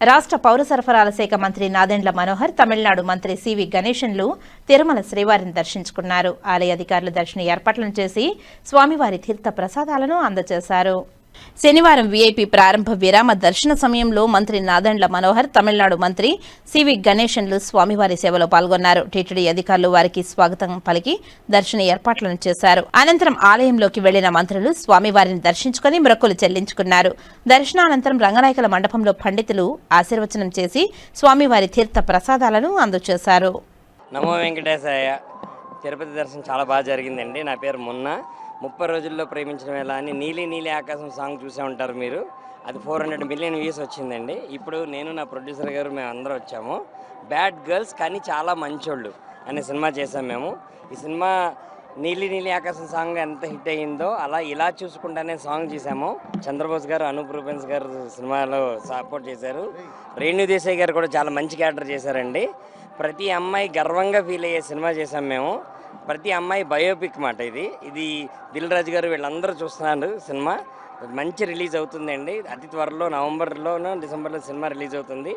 రాష్ట్ర పౌర సరఫరాల శాఖ మంత్రి నాదెండ్ల మనోహర్ తమిళనాడు మంత్రి సివి గణేశన్లు తిరుమల శ్రీవారిని దర్శించుకున్నారు. ఆలయ అధికారులు దర్శన ఏర్పాట్లను చేసి స్వామివారి తీర్థ ప్రసాదాలను అందజేశారు. శనివారం వీఐపీ ప్రారంభ విరామ దర్శన సమయంలో మంత్రి నాదండ్ల మనోహర్ తమిళనాడు మంత్రి సివి గణేశన్లు స్వామివారి సేవలో పాల్గొన్నారు. టీటీడీ అధికారులు వారికి స్వాగతం పలికి దర్శన ఏర్పాట్లను చేశారు. అనంతరం ఆలయంలోకి వెళ్ళిన మంత్రులు స్వామివారిని దర్శించుకుని మొక్కులు చెల్లించుకున్నారు. దర్శనానంతరం రంగనాయకుల మండపంలో పండితులు ఆశీర్వచనం చేసి స్వామివారి తీర్థ ప్రసాదాలను అందజేశారు. నమో వెంకటేశాయ. తిరుపతి దర్శనం చాలా బాగా జరిగిందండి. నా పేరు మున్నా. ముప్పై రోజుల్లో ప్రేమించడం ఎలా అని నీలి నీలి ఆకాశం సాంగ్ చూసే ఉంటారు మీరు. అది ఫోర్ హండ్రెడ్ మిలియన్ వ్యూస్ వచ్చిందండి. ఇప్పుడు నేను నా ప్రొడ్యూసర్ గారు మేము అందరం వచ్చాము. బ్యాడ్ గర్ల్స్ కానీ చాలా మంచోళ్ళు అనే సినిమా చేసాం మేము. ఈ సినిమా నీలి నీలి ఆకాశం సాంగ్ ఎంత హిట్ అయ్యిందో అలా ఇలా చూసుకుంటానే సాంగ్ చేశాము. చంద్రబోస్ గారు అనూప్ రూపెన్స్ గారు సినిమాలో సపోర్ట్ చేశారు. రేణు దేశాయ్ గారు కూడా చాలా మంచి క్యారెక్టర్ చేశారండి. ప్రతి అమ్మాయి గర్వంగా ఫీల్ అయ్యే సినిమా చేసాం మేము. ప్రతి అమ్మాయి బయోపిక్ మాట ఇది. ఇది దిల్ రాజు గారు వీళ్ళందరూ చూస్తున్నారు సినిమా. మంచి రిలీజ్ అవుతుందండి. అతి త్వరలో నవంబర్లోనూ డిసెంబర్లో సినిమా రిలీజ్ అవుతుంది.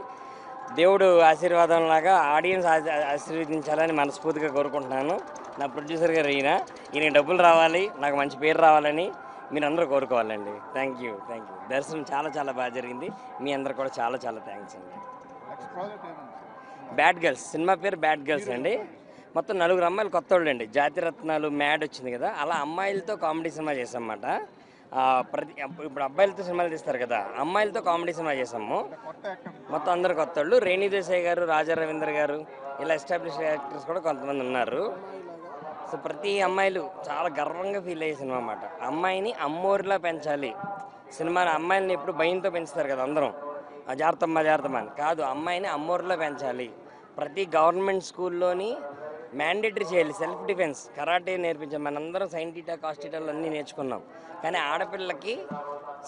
దేవుడు ఆశీర్వాదం లాగా ఆడియన్స్ ఆశీర్వదించాలని మనస్ఫూర్తిగా కోరుకుంటున్నాను. నా ప్రొడ్యూసర్ గారు ఈయన. ఈయన డబ్బులు రావాలి. నాకు మంచి పేరు రావాలని మీరు అందరూ కోరుకోవాలండి. థ్యాంక్ యూ థ్యాంక్ యూ దర్శనం చాలా చాలా బాగా జరిగింది. మీ అందరు కూడా చాలా చాలా థ్యాంక్స్ అండి. బ్యాడ్ గర్ల్స్ సినిమా పేరు బ్యాడ్ గర్ల్స్ అండి. మొత్తం నలుగురు అమ్మాయిలు కొత్త వాళ్ళు అండి జాతిరత్నాలు మ్యాడ్ వచ్చింది కదా. అలా అమ్మాయిలతో కామెడీ సినిమా చేసామన్నమాట ప్రతి ఇప్పుడు అబ్బాయిలతో సినిమాలు తీస్తారు కదా. అమ్మాయిలతో కామెడీ సినిమా చేసాము మొత్తం అందరు కొత్త వాళ్ళు రేణి దేశాయ్ గారు రాజా రవీంద్ర గారు ఇలా ఎస్టాబ్లిష్ యాక్టర్స్ కూడా కొంతమంది ఉన్నారు. సో ప్రతి అమ్మాయిలు చాలా గర్వంగా ఫీల్ అయ్యే సినిమా అన్నమాట. అమ్మాయిని అమ్మోరిలా పెంచాలి. సినిమా అమ్మాయిని ఎప్పుడు భయంతో పెంచుతారు కదా అందరం. అజార్థం అజార్థం అని కాదు అమ్మాయిని అమ్మోరిలో పెంచాలి. ప్రతి గవర్నమెంట్ స్కూల్లోని మ్యాండేటరీ చేయాలి సెల్ఫ్ డిఫెన్స్. కరాటే నేర్పించాం మనందరం సైంటిటా కాస్టిటాలు అన్నీ నేర్చుకున్నాం. కానీ ఆడపిల్లకి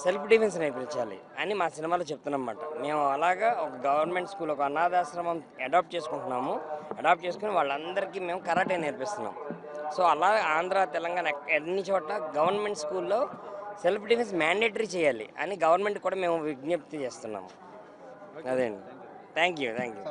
సెల్ఫ్ డిఫెన్స్ నేర్పించాలి అని మా సినిమాలో చెప్తున్నమాట మేము అలాగా ఒక గవర్నమెంట్ స్కూల్ ఒక అనాథాశ్రమం అడాప్ట్ చేసుకుంటున్నాము. అడాప్ట్ చేసుకుని వాళ్ళందరికీ మేము కరాటే నేర్పిస్తున్నాం. సో అలా ఆంధ్ర తెలంగాణ ఎన్ని అన్ని చోట్ల గవర్నమెంట్ స్కూల్లో సెల్ఫ్ డిఫెన్స్ మ్యాండేటరీ చేయాలి అని గవర్నమెంట్ కూడా మేము విజ్ఞప్తి చేస్తున్నాము. అదే అండి. Thank you thank you